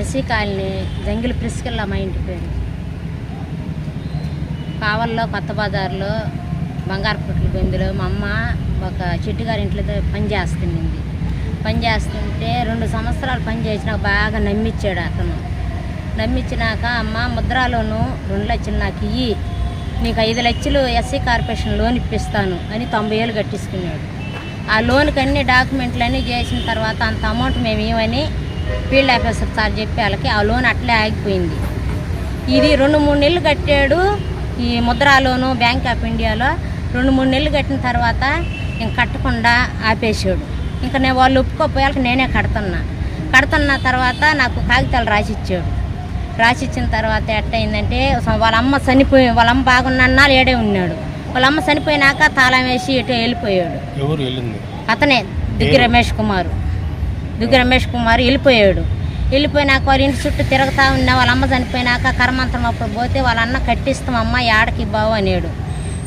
SC colony jungle ప్రిస్కెళ్ళ మా ఇంటి పేరు. కావల్లో కొత్త బజార్లో బంగారపుట్ల బొందిలో మా అమ్మ ఒక చెట్టుగారి ఇంట్లో పని చేస్తుంది పని చేస్తుంటే రెండు సంవత్సరాలు పని చేసినాక బాగా నమ్మిచ్చాడు అతను. నమ్మించినాక అమ్మ ముద్రాలోను రెండు లక్షలు నాకు ఇయ్యి నీకు ఐదు లక్షలు ఎస్సీ కార్పొరేషన్ లోన్ ఇప్పిస్తాను అని తొంభై ఏళ్ళు కట్టించుకున్నాడు. ఆ లోన్కి అన్ని డాక్యుమెంట్లు అన్నీ చేసిన తర్వాత అంత అమౌంట్ మేము ఇవ్వని ఫీల్డ్ ఆఫీసర్ సార్ చెప్పి వాళ్ళకి ఆ లోన్ అట్లే ఆగిపోయింది. ఇది రెండు మూడు నెలలు కట్టాడు ఈ ముద్రా లోను బ్యాంక్ ఆఫ్ ఇండియాలో రెండు మూడు నెలలు కట్టిన తర్వాత ఇంక కట్టకుండా ఆపేసాడు ఇంకా నేను వాళ్ళు ఒప్పుకోపోయాక నేనే కడుతున్నా. కడుతున్న తర్వాత నాకు కాగితాలు రాసిచ్చాడు. రాసిచ్చిన తర్వాత ఎట్టయిందంటే వాళ్ళ అమ్మ చనిపోయి వాళ్ళ అమ్మ బాగున్నా ఏడే ఉన్నాడు. వాళ్ళ అమ్మ చనిపోయినాక తాళం వేసి ఇటు వెళ్ళిపోయాడు. అతనే దుగ్గి రమేష్ కుమార్. దుగ్గి రమేష్ కుమార్ వెళ్ళిపోయాడు. వెళ్ళిపోయినాక వాళ్ళ ఇంటి చుట్టూ తిరుగుతా ఉన్నా వాళ్ళ అమ్మ చనిపోయినాక కర్మంతరం అప్పుడు పోతే వాళ్ళ అన్న కట్టిస్తాం అమ్మ ఏడకి బావు అనేడు.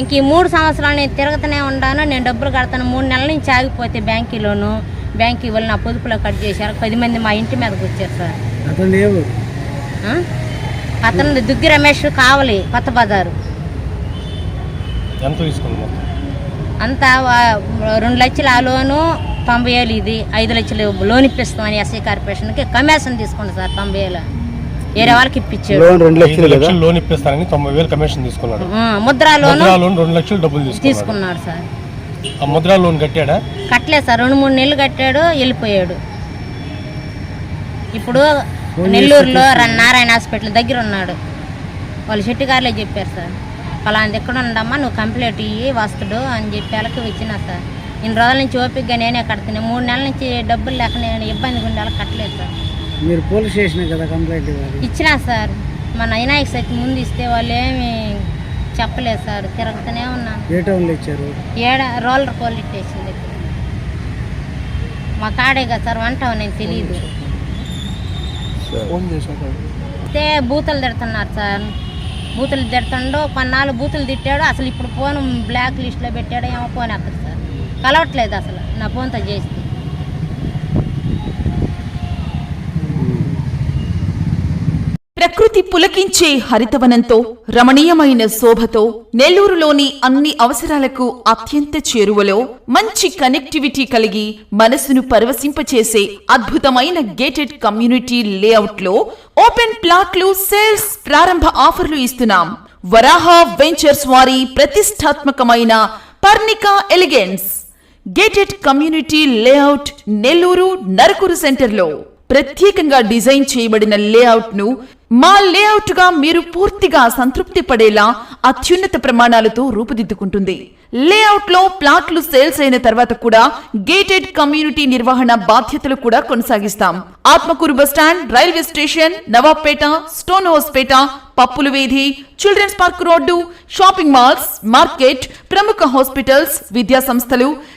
ఇంక ఈ మూడు సంవత్సరాలు నేను తిరుగుతూనే ఉన్నాను నేను డబ్బులు కడతాను. మూడు నెలల నుంచి ఆగిపోతే బ్యాంకీలోను బ్యాంకీ వాళ్ళు నా పొదుపులో కట్ చేశారు. పది మంది మా ఇంటి మీదకి వచ్చారు సార్. అతను దుగ్గి రమేష్ కావలి కొత్త బజారు. ఎంత తీసుకుంది మొత్తం? అంతా రెండు లక్షలు ఆ లోను తొంభై వేలు ఇది ఐదు లక్షలు లోన్ ఇప్పిస్తామని ఎస్ఐ కార్పొరేషన్కి కమిషన్ తీసుకోండి సార్ తొంభై వేలు వేరే వాళ్ళకి ఇప్పించాడు. లోన్ రెండు ఐదు లక్షలు కదా? లక్షలు లోన్ ఇప్పిస్తానని తొంభై వేలు కమిషన్ తీసుకున్నాడు. ఆ, ముద్రా లోను ముద్రా లోన్ రెండు లక్షలు డబ్బులు తీసుకున్నాడు. సార్. ఆ ముద్రా లోన్ కట్టాడా? కట్టలేదు సార్. రెండు మూడు నెలలు కట్టాడు వెళ్ళిపోయాడు. ఇప్పుడు నెల్లూరులో ర- నారాయణ హాస్పిటల్ దగ్గర ఉన్నాడు. వాళ్ళు శెట్టిగారులే చెప్పారు సార్. ఫలాంది ఎక్కడ ఉండమ్మా నువ్వు కంప్లీట్ ఇయ్యి వస్తుడు అని చెప్పి వాళ్ళకి వచ్చినా సార్. ఇన్ని రోజుల నుంచి ఓపికగా నేనే కడుతున్నా. మూడు నెలల నుంచి డబ్బులు లేక నేను ఇబ్బందిగా ఉండి వాళ్ళకి కట్టలేదు సార్. మీరు పోలీస్ స్టేషన్ కదా కంప్లైంట్ ఇచ్చినా సార్. మన వినాయక చవితి ముందు ఇస్తే వాళ్ళు ఏమి చెప్పలేదు సార్. తిరుగుతూనే ఉన్నాను ఏ టౌన్లో ఇచ్చారు? ఏడ? రోలర్ పోలీస్ స్టేషన్ దగ్గర. మా కాడే కదా సార్. వంట నేను తెలియదు అయితే బూతులు తిడుతున్నారు సార్. బూతులు తిడుతుండో కొన్నాళ్ళు బూతులు తిట్టాడు అసలు ఇప్పుడు ఫోన్ బ్లాక్ లిస్ట్లో పెట్టాడు ఏమో ఫోన్ ఎత్తడు సార్. కలవట్లేదు అసలు. నా ఫోన్తో చేస్తే ప్రకృతి పులకించే హరితవనంతో రమణీయమైన శోభతో నెల్లూరులోని అన్ని అవసరాలకు అత్యంత చేరువలో మంచి కనెక్టివిటీ కలిగి మనసును పరవశింపచేసే అద్భుతమైన గేటెడ్ కమ్యూనిటీ లేఅవుట్లో ఓపెన్ ప్లాట్లు సేల్స్ ప్రారంభ ఆఫర్లు ఇస్తున్నాం. వరాహ వెంచర్స్ వారి ప్రతిష్టాత్మకమైన Parnika elegance gated community layout Nellore Narakuru సెంటర్లో ప్రత్యేకంగా డిజైన్ చేయబడిన లేఅవుట్ను మా లేఅవుట్గా మీరు పూర్తిగా సంతృప్తి పడేలా అత్యున్నత ప్రమాణాలతో రూపుదిద్దుకుంటుంది. లేఅవుట్లో ప్లాట్లు సేల్స్ అయిన తర్వాత కూడా గేటెడ్ కమ్యూనిటీ నిర్వహణ బాధ్యతలు కూడా కొనసాగిస్తాం. Atmakur bus stand railway station Nawabpet stone house pet పప్పుల వీధి children's park road shopping malls market ప్రముఖ హాస్పిటల్స్ విద్యా సంస్థలు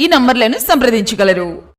ఈ నంబర్లను సంప్రదించగలరు.